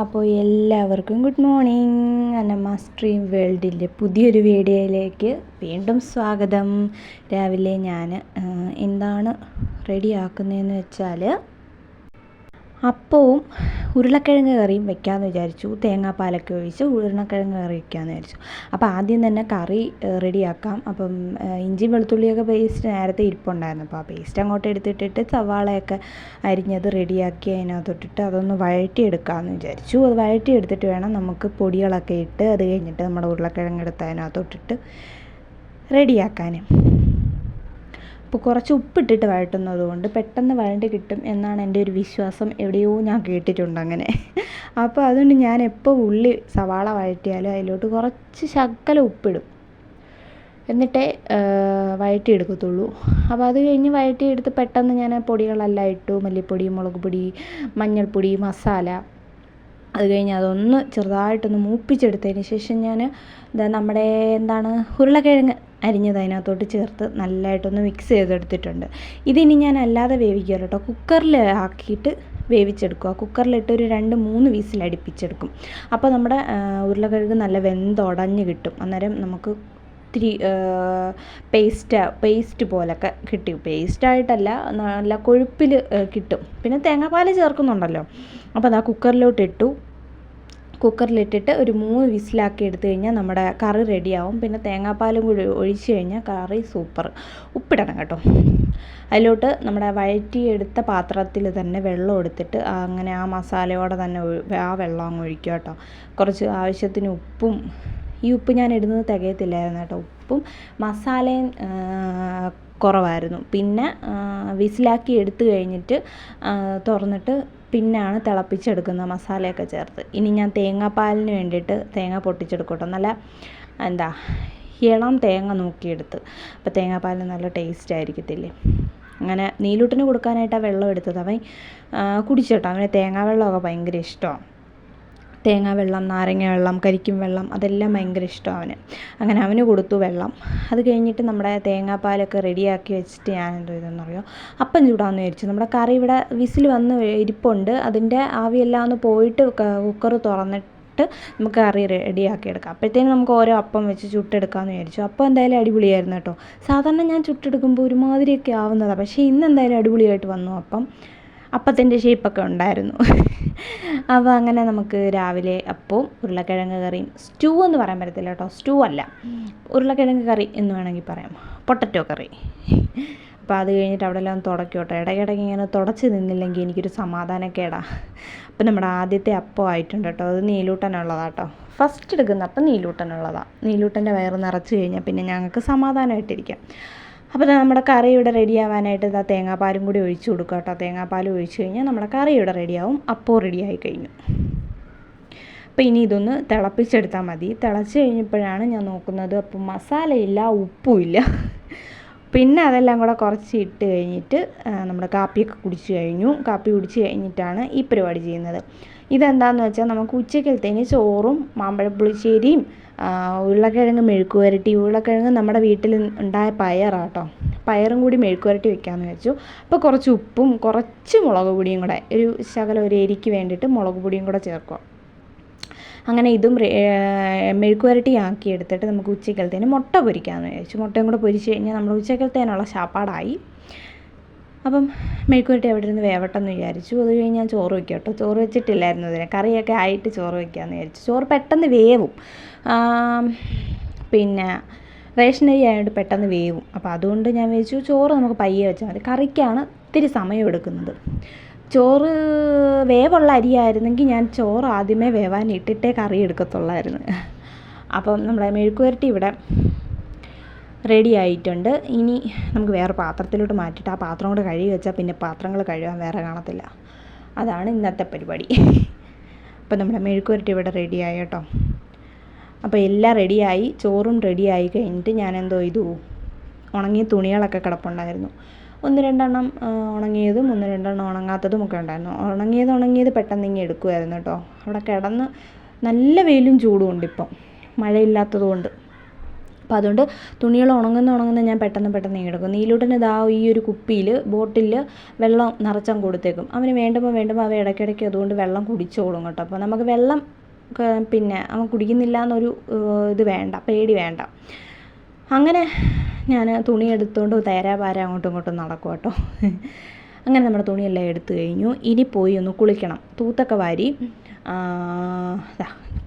അപ്പോൾ എല്ലാവർക്കും good morning Annamma stream വേൾഡിന്റെ പുതിയൊരു വീഡിയോയിലേക്ക് വീണ്ടും സ്വാഗതം. രാവിലെ ഞാൻ എന്താണ് റെഡിയാക്കുന്നതെന്ന് വെച്ചാൽ അപ്പവും ഉരുളക്കിഴങ്ങ് കറിയും വെക്കാമെന്ന് വിചാരിച്ചു. തേങ്ങാപ്പാലൊക്കെ ഒഴിച്ച് ഉരുളക്കിഴങ്ങ് കറി വെക്കാമെന്ന് വിചാരിച്ചു. അപ്പോൾ ആദ്യം തന്നെ കറി റെഡിയാക്കാം. അപ്പം ഇഞ്ചി വെളുത്തുള്ളിയൊക്കെ പേസ്റ്റ് നേരത്തെ ഇരിപ്പുണ്ടായിരുന്നു. അപ്പോൾ ആ പേസ്റ്റ് അങ്ങോട്ട് എടുത്തിട്ടിട്ട് സവാളയൊക്കെ അരിഞ്ഞത് റെഡിയാക്കി അതിനകത്തൊട്ടിട്ട് അതൊന്ന് വഴറ്റിയെടുക്കാമെന്ന് വിചാരിച്ചു. അത് വഴറ്റിയെടുത്തിട്ട് വേണം നമുക്ക് പൊടികളൊക്കെ ഇട്ട് അത് കഴിഞ്ഞിട്ട് നമ്മുടെ ഉരുളക്കിഴങ്ങ് എടുത്ത് അതിനകത്തൊട്ടിട്ട് റെഡിയാക്കാൻ കുറച്ച് ഉപ്പിട്ടിട്ട് വഴട്ടുന്നത് കൊണ്ട് പെട്ടെന്ന് വഴണ്ട് കിട്ടും എന്നാണ് എന്റെ ഒരു വിശ്വാസം. എവിടെയോ ഞാൻ കേട്ടിട്ടുണ്ട് അങ്ങനെ. അപ്പോൾ അതുകൊണ്ട് ഞാൻ എപ്പോൾ ഉള്ളി സവാള വഴറ്റിയാലും അതിലോട്ട് കുറച്ച് ശകല ഉപ്പിടും. എന്നിട്ടേ വഴറ്റിയെടുക്കത്തുള്ളൂ. അപ്പോൾ അത് കഴിഞ്ഞ് വഴറ്റിയെടുത്ത് പെട്ടെന്ന് ഞാൻ പൊടികളെല്ലാം ഇട്ടു. മല്ലിപ്പൊടി മുളക് പൊടി മഞ്ഞൾപ്പൊടി മസാല. അത് കഴിഞ്ഞ് അതൊന്ന് ചെറുതായിട്ടൊന്ന് മൂപ്പിച്ചെടുത്തതിന് ശേഷം ഞാൻ നമ്മുടെ എന്താണ് ഉരുളക്കിഴങ്ങ് അരിഞ്ഞത് അതിനകത്തോട്ട് ചേർത്ത് നല്ലതായിട്ടൊന്ന് മിക്സ് ചെയ്തെടുത്തിട്ടുണ്ട്. ഇതിനി ഞാൻ അല്ലാതെ വേവിക്കുകയല്ല കേട്ടോ. കുക്കറിൽ ആക്കിയിട്ട് വേവിച്ചെടുക്കുക. കുക്കറിലിട്ട് ഒരു രണ്ട് മൂന്ന് വിസിൽ അടുപ്പിച്ചെടുക്കും അപ്പോൾ നമ്മുടെ ഉരുളക്കിഴങ്ങ് നല്ല വെന്തുടഞ്ഞ് കിട്ടും. അന്നേരം നമുക്ക് ഇത്തിരി പേസ്റ്റ് പേസ്റ്റ് പോലൊക്കെ കിട്ടി. പേസ്റ്റായിട്ടല്ല നല്ല കൊഴുപ്പിൽ കിട്ടും. പിന്നെ തേങ്ങാപ്പാൽ ചേർക്കുന്നുണ്ടല്ലോ. അപ്പോൾ അതാ കുക്കറിലോട്ടിട്ടു. കുക്കറിലിട്ടിട്ട് ഒരു മൂന്ന് വിസിലാക്കി എടുത്തു കഴിഞ്ഞാൽ നമ്മുടെ കറി റെഡിയാവും. പിന്നെ തേങ്ങാപ്പാലും കൂടി ഒഴിച്ച് കഴിഞ്ഞാൽ കറി സൂപ്പർ. ഉപ്പിടണം കേട്ടോ. അതിലോട്ട് നമ്മുടെ വഴറ്റിയെടുത്ത പാത്രത്തിൽ തന്നെ വെള്ളം എടുത്തിട്ട് അങ്ങനെ ആ മസാലയോടെ തന്നെ ആ വെള്ളം അങ്ങ് ഒഴിക്കുക കേട്ടോ. കുറച്ച് ആവശ്യത്തിന് ഉപ്പും ഈ ഉപ്പ് ഞാൻ ഇടുന്നത് തികയത്തില്ലായിരുന്നു കേട്ടോ. ഉപ്പും മസാലയും കുറവായിരുന്നു. പിന്നെ വിസിലാക്കി എടുത്തു കഴിഞ്ഞിട്ട് തുറന്നിട്ട് പിന്നാണ് തിളപ്പിച്ചെടുക്കുന്നത് മസാലയൊക്കെ ചേർത്ത്. ഇനി ഞാൻ തേങ്ങാപ്പാലിന് വേണ്ടിയിട്ട് തേങ്ങ പൊട്ടിച്ചെടുക്കട്ടോ. നല്ല എന്താ ഇളം തേങ്ങ നോക്കിയെടുത്ത്. അപ്പോൾ തേങ്ങാപ്പാൽ നല്ല ടേസ്റ്റ് ആയിരിക്കത്തില്ലേ. അങ്ങനെ നീലൂട്ടിന് കൊടുക്കാനായിട്ടാണ് വെള്ളം എടുത്തത്. അവൻ കുടിച്ചിട്ടോ. അവന് തേങ്ങാ വെള്ളമൊക്കെ ഭയങ്കര ഇഷ്ടമാണ്. തേങ്ങാ വെള്ളം നാരങ്ങ വെള്ളം കരിക്കും വെള്ളം അതെല്ലാം ഭയങ്കര ഇഷ്ടമാണ് അവന്. അങ്ങനെ അവന് കൊടുത്തു വെള്ളം. അത് കഴിഞ്ഞിട്ട് നമ്മുടെ തേങ്ങാപ്പാലൊക്കെ റെഡിയാക്കി വെച്ചിട്ട് ഞാൻ എന്തോ ഇതെന്നറിയോ അപ്പം ചൂടാമെന്ന് വിചാരിച്ചു. നമ്മുടെ കറി ഇവിടെ വിസിൽ വന്ന് ഇരിപ്പുണ്ട്. അതിന്റെ ആവിയെല്ലാം ഒന്ന് പോയിട്ട് കുക്കർ തുറന്നിട്ട് നമുക്ക് കറി റെഡിയാക്കി എടുക്കാം. അപ്പോഴത്തേനും നമുക്ക് ഓരോ അപ്പം വെച്ച് ചുട്ടെടുക്കാമെന്ന് വിചാരിച്ചു. അപ്പം എന്തായാലും അടിപൊളിയായിരുന്നു കേട്ടോ. സാധാരണ ഞാൻ ചുട്ടെടുക്കുമ്പോൾ ഒരുമാതിരിയൊക്കെ ആവുന്നതാണ് പക്ഷേ ഇന്ന് എന്തായാലും അടിപൊളിയായിട്ട് വന്നു അപ്പം. അപ്പത്തിന്റെ ഷേപ്പൊക്കെ ഉണ്ടായിരുന്നു. അപ്പോൾ അങ്ങനെ നമുക്ക് രാവിലെ അപ്പവും ഉരുളക്കിഴങ്ങ് കറിയും സ്റ്റൂ എന്ന് പറയാൻ പറ്റത്തില്ല കേട്ടോ. സ്റ്റൂ അല്ല. ഉരുളക്കിഴങ്ങ് കറി എന്ന് വേണമെങ്കിൽ പറയാം. Potato curry. അപ്പോൾ അത് കഴിഞ്ഞിട്ട് അവിടെ എല്ലാം തുടയ്ക്കോട്ടെ. ഇടയ്ക്കിടയ്ക്ക് ഇങ്ങനെ തുടച്ച് നിന്നില്ലെങ്കിൽ എനിക്കൊരു സമാധാനക്കേടാ. അപ്പോൾ നമ്മുടെ ആദ്യത്തെ അപ്പം ആയിട്ടുണ്ട് കേട്ടോ. അത് നീലൂട്ടനുള്ളതാണ് കേട്ടോ ഫസ്റ്റ് എടുക്കുന്ന അപ്പം നീലൂട്ടനുള്ളതാണ് നീലൂട്ടന്റെ വയറ് നിറച്ച് കഴിഞ്ഞാൽ പിന്നെ ഞങ്ങൾക്ക് സമാധാനമായിട്ടിരിക്കാം. അപ്പോൾ നമ്മുടെ കറി ഇവിടെ റെഡി ആവാനായിട്ട് ഇതാ തേങ്ങാപ്പാലും കൂടി ഒഴിച്ച് കൊടുക്കുക കേട്ടോ. തേങ്ങാപ്പാൽ ഒഴിച്ച് കഴിഞ്ഞാൽ നമ്മുടെ കറി ഇവിടെ റെഡിയാവും അപ്പോൾ റെഡിയായി കഴിഞ്ഞു. അപ്പോൾ ഇനി ഇതൊന്ന് തിളപ്പിച്ചെടുത്താൽ മതി. തിളച്ച് കഴിഞ്ഞപ്പോഴാണ് ഞാൻ നോക്കുന്നത് അപ്പോൾ മസാലയില്ല ഉപ്പുമില്ല പിന്നെ അതെല്ലാം കൂടെ കുറച്ച് ഇട്ട് കഴിഞ്ഞിട്ട് നമ്മുടെ കാപ്പിയൊക്കെ കുടിച്ച് കഴിഞ്ഞു. കാപ്പി കുടിച്ച് കഴിഞ്ഞിട്ടാണ് ഈ പരിപാടി ചെയ്യുന്നത്. ഇതെന്താണെന്ന് വെച്ചാൽ നമുക്ക് ഉച്ചക്കലത്തേന് ചോറും മാമ്പഴപ്പുളിശ്ശേരിയും ഉരുളക്കിഴങ്ങ് മെഴുക്കുപുരട്ടി ഉരുളക്കിഴങ്ങ് നമ്മുടെ വീട്ടിൽ ഉണ്ടായ പയറാണ് കേട്ടോ പയറും കൂടി മെഴുക്കുപുരട്ടി വെക്കാമെന്ന് വെച്ചു. അപ്പോൾ കുറച്ച് ഉപ്പും കുറച്ച് മുളക് പൊടിയും കൂടെ ഒരു ശകലം ഒരു എരിക്ക് വേണ്ടിയിട്ട് മുളക് പൊടിയും കൂടെ ചേർക്കുക. അങ്ങനെ ഇതും മെഴുക്ക് പുരട്ടി ആക്കി എടുത്തിട്ട് നമുക്ക് ഉച്ചക്കലത്തേന് മുട്ട പൊരിക്കാമെന്ന് വിചാരിച്ചു മുട്ടയും കൂടെ പൊരിച്ച് കഴിഞ്ഞാൽ നമ്മൾ ഉച്ചക്കലത്തേനുള്ള ശാപ്പാടായി. അപ്പം മെഴുക്കുവരട്ടി അവിടെ ഇരുന്ന് വേവട്ടെന്ന് വിചാരിച്ചു. അത് കഴിഞ്ഞ് ഞാൻ ചോറ് വയ്ക്കും കേട്ടോ. ചോറ് വെച്ചിട്ടില്ലായിരുന്നു അതിനെ കറിയൊക്കെ ആയിട്ട് ചോറ് വയ്ക്കാമെന്ന് വിചാരിച്ചു. ചോറ് പെട്ടെന്ന് വേവും. പിന്നെ റേഷൻ അരി ആയതുകൊണ്ട് പെട്ടെന്ന് വേവും. അപ്പോൾ അതുകൊണ്ട് ഞാൻ വെച്ചു ചോറ് നമുക്ക് പയ്യെ വെച്ചാൽ മതി. കറിക്കാണ് ഇത്തിരി സമയം എടുക്കുന്നത്. ചോറ് വേവുള്ള അരിയായിരുന്നെങ്കിൽ ഞാൻ ചോറ് ആദ്യമേ വേവാൻ ഇട്ടിട്ടേ കറി എടുക്കത്തുള്ളായിരുന്നു. അപ്പം നമ്മുടെ മെഴുക്കുവരട്ടി ഇവിടെ റെഡി ആയിട്ടുണ്ട്. ഇനി നമുക്ക് വേറെ പാത്രത്തിലോട്ട് മാറ്റിയിട്ട് ആ പാത്രം കൂടെ കഴുകി വെച്ചാൽ പിന്നെ പാത്രങ്ങൾ കഴുകാൻ വേറെ കാണത്തില്ല. അതാണ് ഇന്നത്തെ പരിപാടി. അപ്പോൾ നമ്മുടെ മെഴുക്കുവരട്ടി ഇവിടെ റെഡിയായി കേട്ടോ. അപ്പോൾ എല്ലാം റെഡിയായി ചോറും റെഡിയായി കഴിഞ്ഞിട്ട് ഞാൻ എന്തോ ഇതു ഉണങ്ങിയ തുണികളൊക്കെ കിടപ്പുണ്ടായിരുന്നു. ഒന്ന് രണ്ടെണ്ണം ഉണങ്ങിയതും ഒന്ന് രണ്ടെണ്ണം ഉണങ്ങാത്തതും ഒക്കെ ഉണ്ടായിരുന്നു. ഉണങ്ങിയത് ഉണങ്ങിയത് പെട്ടെന്ന് ഇങ്ങനെ എടുക്കുമായിരുന്നു കേട്ടോ. അവിടെ കിടന്ന് നല്ല വെയിലും ചൂടും ഉണ്ട് ഇപ്പം മഴയില്ലാത്തത് കൊണ്ട് അപ്പോൾ അതുകൊണ്ട് തുണികൾ ഉണങ്ങുന്ന ഉണങ്ങുന്ന ഞാൻ പെട്ടെന്ന് പെട്ടെന്ന് എടുക്കും. നീലൂട്ടന് ഇതാ ഈ ഒരു കുപ്പിയിൽ ബോട്ടിൽ വെള്ളം നിറച്ചാൻ കൊടുത്തേക്കും. അവന് വേണ്ടുമ്പോൾ വേണ്ടുമ്പോൾ അവ ഇടയ്ക്കിടയ്ക്ക് അതുകൊണ്ട് വെള്ളം കുടിച്ചോളും കേട്ടോ. അപ്പോൾ നമുക്ക് വെള്ളം പിന്നെ അവൻ കുടിക്കുന്നില്ല എന്നൊരു ഇത് വേണ്ട പേടി വേണ്ട. അങ്ങനെ ഞാൻ തുണി എടുത്തുകൊണ്ട് തേരാ പാര അങ്ങോട്ടും ഇങ്ങോട്ടും നടക്കും കേട്ടോ. അങ്ങനെ നമ്മുടെ തുണിയെല്ലാം എടുത്തു കഴിഞ്ഞു. ഇനി പോയി ഒന്ന് കുളിക്കണം. തൂത്തൊക്കെ വാരി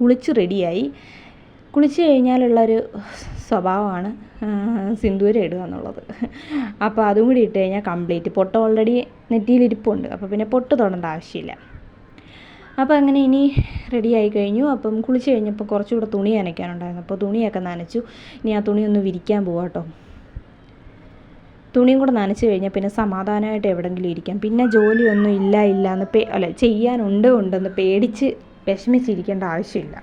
കുളിച്ച് റെഡിയായി കുളിച്ച് കഴിഞ്ഞാലുള്ളൊരു സ്വഭാവമാണ് സിന്ദൂരം ഇടുക എന്നുള്ളത്. അപ്പോൾ അതും കൂടി ഇട്ട് കഴിഞ്ഞാൽ കംപ്ലീറ്റ്. പൊട്ട് ഓൾറെഡി നെറ്റിയിൽ ഇരിപ്പുണ്ട്. അപ്പോൾ പിന്നെ പൊട്ട് തൊടേണ്ട ആവശ്യമില്ല. അപ്പോൾ അങ്ങനെ ഇനി റെഡി ആയി കഴിഞ്ഞു. അപ്പം കുളിച്ച് കഴിഞ്ഞപ്പോൾ കുറച്ചുകൂടെ തുണി നനയ്ക്കാനുണ്ടായിരുന്നു. അപ്പോൾ തുണിയൊക്കെ നനച്ചു. ഇനി ആ തുണി ഒന്ന് വിരിക്കാൻ പോവാം കേട്ടോ തുണിയും കൂടെ നനച്ച് കഴിഞ്ഞാൽ പിന്നെ സമാധാനമായിട്ട് എവിടെയെങ്കിലും ഇരിക്കാം. പിന്നെ ജോലിയൊന്നും ഇല്ല ഇല്ല എന്ന് പേ അല്ല ചെയ്യാനുണ്ട് ഉണ്ടെന്ന് പേടിച്ച് വിഷമിച്ചിരിക്കേണ്ട ആവശ്യമില്ല.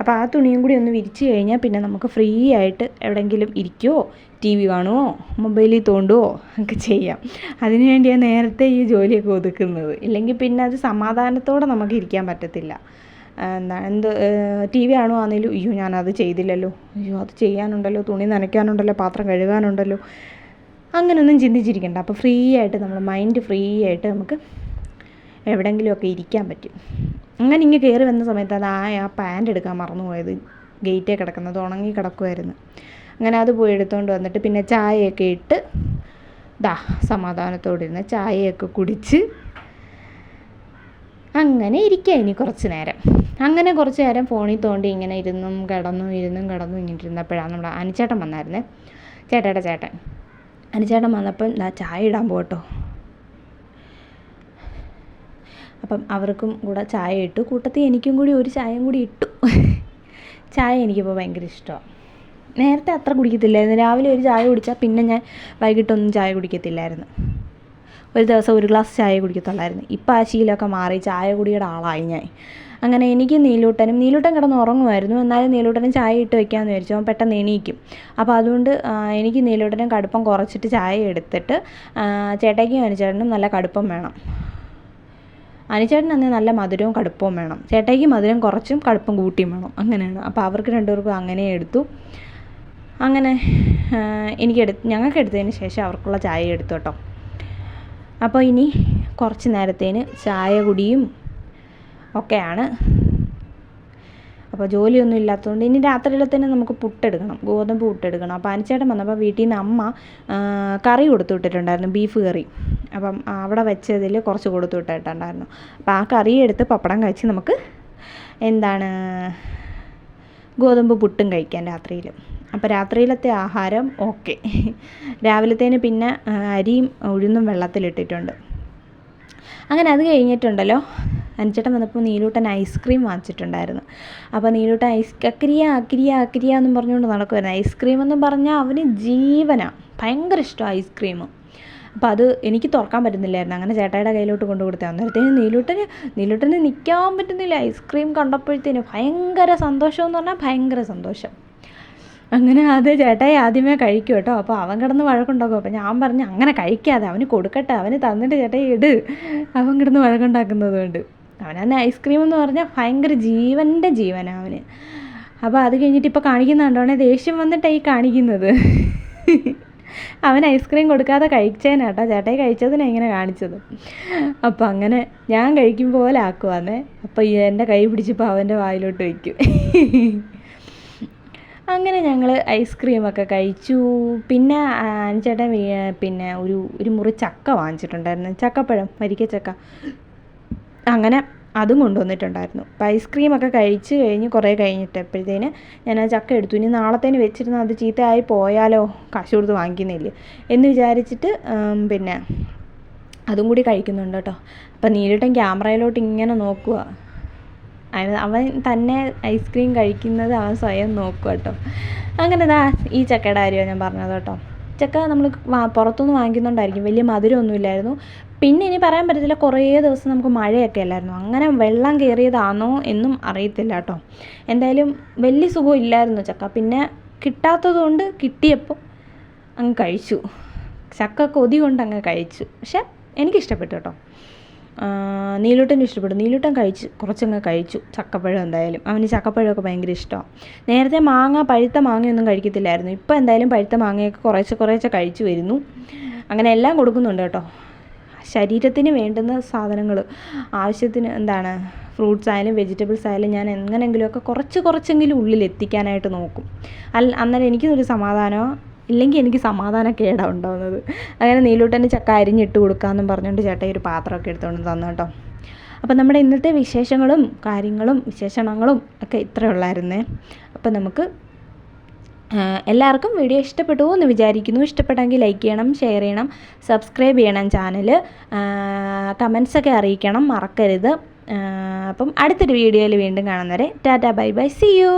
അപ്പോൾ ആ തുണിയും കൂടി ഒന്ന് വിരിച്ച് കഴിഞ്ഞാൽ പിന്നെ നമുക്ക് ഫ്രീ ആയിട്ട് എവിടെയെങ്കിലും ഇരിക്കുമോ ടി വി കാണുമോ മൊബൈലിൽ തോണ്ടുമോ ഒക്കെ ചെയ്യാം. അതിനു വേണ്ടിയാണ് നേരത്തെ ഈ ജോലിയൊക്കെ ഒതുക്കുന്നത്. ഇല്ലെങ്കിൽ പിന്നെ അത് സമാധാനത്തോടെ നമുക്ക് ഇരിക്കാൻ പറ്റത്തില്ല. എന്താ എന്ത് ടി വി ആണോ ആണെങ്കിലും അയ്യോ ഞാനത് ചെയ്തില്ലല്ലോ. അയ്യോ അത് ചെയ്യാനുണ്ടല്ലോ. തുണി നനയ്ക്കാനുണ്ടല്ലോ. പാത്രം കഴുകാനുണ്ടല്ലോ. അങ്ങനെയൊന്നും ചിന്തിച്ചിരിക്കണ്ട. അപ്പോൾ ഫ്രീ ആയിട്ട് നമ്മൾ മൈൻഡ് ഫ്രീ ആയിട്ട് നമുക്ക് എവിടെയെങ്കിലുമൊക്കെ ഇരിക്കാൻ പറ്റും. അങ്ങനെ ഇങ്ങനെ കയറി വന്ന സമയത്ത് അത് ആ ആ പാന്റ് എടുക്കാൻ മറന്നുപോയത്. ഗേറ്റേ കിടക്കുന്നത് ഉണങ്ങി കിടക്കുമായിരുന്നു അങ്ങനെ അത് പോയി എടുത്തുകൊണ്ട് വന്നിട്ട് പിന്നെ ചായയൊക്കെ ഇട്ട് ദാ സമാധാനത്തോടെ ഇരുന്ന് ചായയൊക്കെ കുടിച്ച് അങ്ങനെ ഇരിക്കുക ഇനി കുറച്ച് നേരം. അങ്ങനെ കുറച്ച് നേരം ഫോണിൽ തോണ്ടി ഇങ്ങനെ ഇരുന്നും കിടന്നും ഇരുന്നും കിടന്നും ഇങ്ങനെ ഇരുന്നപ്പോഴാണ് നമ്മുടെ അനിച്ചേട്ടൻ വന്നായിരുന്നേ. ചേട്ടയുടെ ചേട്ടൻ. അനുചേട്ടൻ വന്നപ്പം ദാ ചായ ഇടാൻ പോട്ടോ അപ്പം അവർക്കും കൂടെ ചായ ഇട്ടു. കൂട്ടത്തിൽ എനിക്കും കൂടി ഒരു ചായയും കൂടി ഇട്ടു. ചായ എനിക്കിപ്പോൾ ഭയങ്കര ഇഷ്ടമാണ് നേരത്തെ അത്ര കുടിക്കത്തില്ലായിരുന്നു. രാവിലെ ഒരു ചായ കുടിച്ചാൽ പിന്നെ ഞാൻ വൈകിട്ടൊന്നും ചായ കുടിക്കത്തില്ലായിരുന്നു. ഒരു ദിവസം ഒരു ഗ്ലാസ് ചായ കുടിക്കത്തുള്ളായിരുന്നു. ഇപ്പം ആ ശീലമൊക്കെ മാറി. ചായ കുടിയുടെ ആളായി ഞാൻ. അങ്ങനെ എനിക്ക് നീലൂട്ടനും നീലൂട്ടൻ കിടന്ന് ഉറങ്ങുമായിരുന്നു. എന്നാലും നീലൂട്ടനും ചായ ഇട്ട് വെക്കാമെന്ന് വിചാരിച്ചു. അവൻ പെട്ടെന്ന് എണീക്കും. അപ്പോൾ അതുകൊണ്ട് എനിക്ക് നീലൂട്ടനും കടുപ്പം കുറച്ചിട്ട് ചായ എടുത്തിട്ട് ചേട്ടയ്ക്കും അനുചേട്ടനും നല്ല കടുപ്പം വേണം. അനുചേട്ടൻ അന്ന് നല്ല മധുരവും കടുപ്പവും വേണം. ചേട്ടയ്ക്ക് മധുരം കുറച്ചും കടുപ്പം കൂട്ടിയും വേണം. അങ്ങനെയാണ്. അപ്പോൾ അവർക്ക് രണ്ടുപേർക്കും അങ്ങനെ എടുത്തു. അങ്ങനെ എനിക്ക് എടുത്ത് ഞങ്ങൾക്ക് എടുത്തതിന് ശേഷം അവർക്കുള്ള ചായ എടുത്തു കേട്ടോ. അപ്പോൾ ഇനി കുറച്ച് നേരത്തേന് ചായ കുടിയും ഒക്കെയാണ്. അപ്പോൾ ജോലിയൊന്നും ഇല്ലാത്തതുകൊണ്ട് ഇനി രാത്രിയിലെ തന്നെ നമുക്ക് പുട്ടെടുക്കണം. ഗോതമ്പ് പുട്ടെടുക്കണം. അപ്പോൾ അനിച്ചേട്ടൻ വന്നപ്പോൾ വീട്ടിൽ നിന്ന് അമ്മ കറി കൊടുത്തു വിട്ടിട്ടുണ്ടായിരുന്നു. Beef curry. അപ്പം അവിടെ വെച്ചതിൽ കുറച്ച് കൊടുത്തു വിട്ടിട്ടുണ്ടായിരുന്നു. അപ്പോൾ ആ കറി എടുത്ത് പപ്പടം കഴിച്ച് നമുക്ക് എന്താണ് ഗോതമ്പ് പുട്ടും കഴിക്കാം രാത്രിയിൽ അപ്പോൾ രാത്രിയിലത്തെ ആഹാരം ഓക്കെ. രാവിലത്തേന് പിന്നെ അരിയും ഉഴുന്നും വെള്ളത്തിലിട്ടിട്ടുണ്ട് അങ്ങനെ അത് കഴിഞ്ഞിട്ടുണ്ടല്ലോ. അനുചേട്ടൻ വന്നപ്പോൾ നീലൂട്ടൻ ഐസ്ക്രീം വാങ്ങിച്ചിട്ടുണ്ടായിരുന്നു. അപ്പോൾ നീലൂട്ടൻ ഐസ് അക്രിയ അക്രിയ അക്രിയ എന്നും പറഞ്ഞുകൊണ്ട് നടക്കുമായിരുന്നു ഐസ്ക്രീം എന്ന് പറഞ്ഞാൽ അവന് ജീവനാണ് ഭയങ്കര ഇഷ്ടമാണ് ഐസ്ക്രീം അപ്പോൾ അത് എനിക്ക് തുറക്കാൻ പറ്റുന്നില്ലായിരുന്നു. അങ്ങനെ ചേട്ടായുടെ കയ്യിലോട്ട് കൊണ്ടു കൊടുത്തത് അന്നേരത്തേന് നീലൂട്ടന് നീലൂട്ടന് നിൽക്കാൻ പറ്റുന്നില്ല. ഐസ്ക്രീം കണ്ടപ്പോഴത്തേന് ഭയങ്കര സന്തോഷം എന്ന് പറഞ്ഞാൽ ഭയങ്കര സന്തോഷം. അങ്ങനെ അത് ചേട്ടായി ആദ്യമേ കഴിക്കും കേട്ടോ. അപ്പോൾ അവൻ കിടന്ന് വഴക്കുണ്ടാക്കും. അപ്പോൾ ഞാൻ പറഞ്ഞു അങ്ങനെ കഴിക്കാതെ അവന് കൊടുക്കട്ടെ. അവന് തന്നിട്ട് ചേട്ടായി ഇട്. അവൻ കിടന്ന് വഴക്കുണ്ടാക്കുന്നത് കൊണ്ട്. അവനന്ന് ഐസ്ക്രീം എന്ന് പറഞ്ഞാൽ ഭയങ്കര ജീവന്റെ ജീവനാണ് അവന്. അപ്പോൾ അത് കഴിഞ്ഞിട്ട് ഇപ്പോൾ കാണിക്കുന്ന ദേഷ്യം വന്നിട്ടാണ് ഈ കാണിക്കുന്നത്. അവൻ ഐസ്ക്രീം കൊടുക്കാതെ കഴിച്ചേനാട്ടോ. ചേട്ടായി കഴിച്ചതിനാണ് ഇങ്ങനെ കാണിച്ചത്. അപ്പോൾ അങ്ങനെ ഞാൻ കഴിക്കും പോലെ ആക്കുവാന്നേ. അപ്പോൾ എന്റെ കൈ പിടിച്ചപ്പോൾ അവന്റെ വായിലോട്ട് വയ്ക്കും. അങ്ങനെ ഞങ്ങൾ ഐസ്ക്രീമൊക്കെ കഴിച്ചു. പിന്നെ ചേട്ടൻ പിന്നെ ഒരു ഒരു മുറി ചക്ക വാങ്ങിച്ചിട്ടുണ്ടായിരുന്നു. ചക്കപ്പഴം വരിക്കച്ചക്ക. അങ്ങനെ അതും കൊണ്ടുവന്നിട്ടുണ്ടായിരുന്നു. അപ്പോൾ ഐസ്ക്രീമൊക്കെ കഴിച്ച് കഴിഞ്ഞ് കുറേ കഴിഞ്ഞിട്ട് കഴിഞ്ഞിട്ടപ്പോഴത്തേന് ഞാൻ ആ ചക്ക എടുത്തു. ഇനി നാളത്തേന് വെച്ചിരുന്ന അത് ചീത്തയായി പോയാലോ? കാശ് കൊടുത്ത് വാങ്ങിക്കുന്നില്ല? എന്ന് വിചാരിച്ചിട്ട് പിന്നെ അതും കൂടി കഴിക്കുന്നുണ്ട് കേട്ടോ. അപ്പം നീലിട്ടൻ ക്യാമറയിലോട്ട് ഇങ്ങനെ നോക്കുക അവൻ തന്നെ ഐസ്ക്രീം കഴിക്കുന്നത് അവൻ സ്വയം നോക്കുക കേട്ടോ. അങ്ങനെ ദാ ഈ ചക്കയുടെ കാര്യമാണ് ഞാൻ പറഞ്ഞത് കേട്ടോ. ചക്ക നമ്മൾ പുറത്തുനിന്ന് വാങ്ങിക്കുന്നുണ്ടായിരിക്കും. വലിയ മധുരമൊന്നുമില്ലായിരുന്നു. പിന്നെ ഇനി പറയാൻ പറ്റത്തില്ല കുറേ ദിവസം നമുക്ക് മഴയൊക്കെ അല്ലായിരുന്നു. അങ്ങനെ വെള്ളം കയറിയതാണോ എന്നും അറിയത്തില്ല കേട്ടോ. എന്തായാലും വലിയ സുഖം ഇല്ലായിരുന്നു ചക്ക. പിന്നെ കിട്ടാത്തത് കൊണ്ട് കിട്ടിയപ്പോൾ അങ്ങ് കഴിച്ചു. ചക്ക കൊതി കൊണ്ട് അങ്ങ് കഴിച്ചു. പക്ഷെ എനിക്കിഷ്ടപ്പെട്ടു കേട്ടോ. നീലൂട്ടനും ഇഷ്ടപ്പെട്ടു. നീലൂട്ടൻ കഴിച്ച് കുറച്ചങ്ങ് കഴിച്ചു. ചക്കപ്പഴം എന്തായാലും. അവന് ചക്കപ്പഴമൊക്കെ ഭയങ്കര ഇഷ്ടമാണ് നേരത്തെ മാങ്ങ പഴുത്ത മാങ്ങയൊന്നും കഴിക്കത്തില്ലായിരുന്നു. ഇപ്പോൾ എന്തായാലും പഴുത്ത മാങ്ങയൊക്കെ കുറേശ്ശെ കുറേശ്ശെ കഴിച്ചു വരുന്നു. അങ്ങനെ എല്ലാം കൊടുക്കുന്നുണ്ട് കേട്ടോ. ശരീരത്തിന് വേണ്ടുന്ന സാധനങ്ങൾ ആവശ്യത്തിന് എന്താണ്? ഫ്രൂട്ട്സ് ആയാലും വെജിറ്റബിൾസ് ആയാലും ഞാൻ എങ്ങനെയെങ്കിലുമൊക്കെ കുറച്ച് കുറച്ചെങ്കിലും ഉള്ളിൽ എത്തിക്കാനായിട്ട് നോക്കും. അല്ല അന്നേരം എനിക്കൊരു സമാധാനമോ. ഇല്ലെങ്കിൽ എനിക്ക് സമാധാനക്കേടാണ് ഉണ്ടാവുന്നത് അങ്ങനെ നീലൂട്ടന് ചക്ക അരിഞ്ഞിട്ട് കൊടുക്കാമെന്നും പറഞ്ഞുകൊണ്ട് ചേട്ടായി ഒരു പാത്രമൊക്കെ എടുത്തുകൊണ്ട് തന്നു കേട്ടോ. അപ്പം നമ്മുടെ ഇന്നത്തെ വിശേഷങ്ങളും കാര്യങ്ങളും വിശേഷണങ്ങളും ഒക്കെ ഇത്രയേ ഉള്ളായിരുന്നേ. അപ്പം നമുക്ക് എല്ലാവർക്കും വീഡിയോ ഇഷ്ടപ്പെട്ടു എന്ന് വിചാരിക്കുന്നു. ഇഷ്ടപ്പെട്ടെങ്കിൽ ലൈക്ക് ചെയ്യണം ഷെയർ ചെയ്യണം സബ്സ്ക്രൈബ് ചെയ്യണം ചാനൽ. കമൻസൊക്കെ അറിയിക്കണം മറക്കരുത്. അപ്പം അടുത്തൊരു വീഡിയോയിൽ വീണ്ടും കാണുന്നവരെ tata bye bye see you.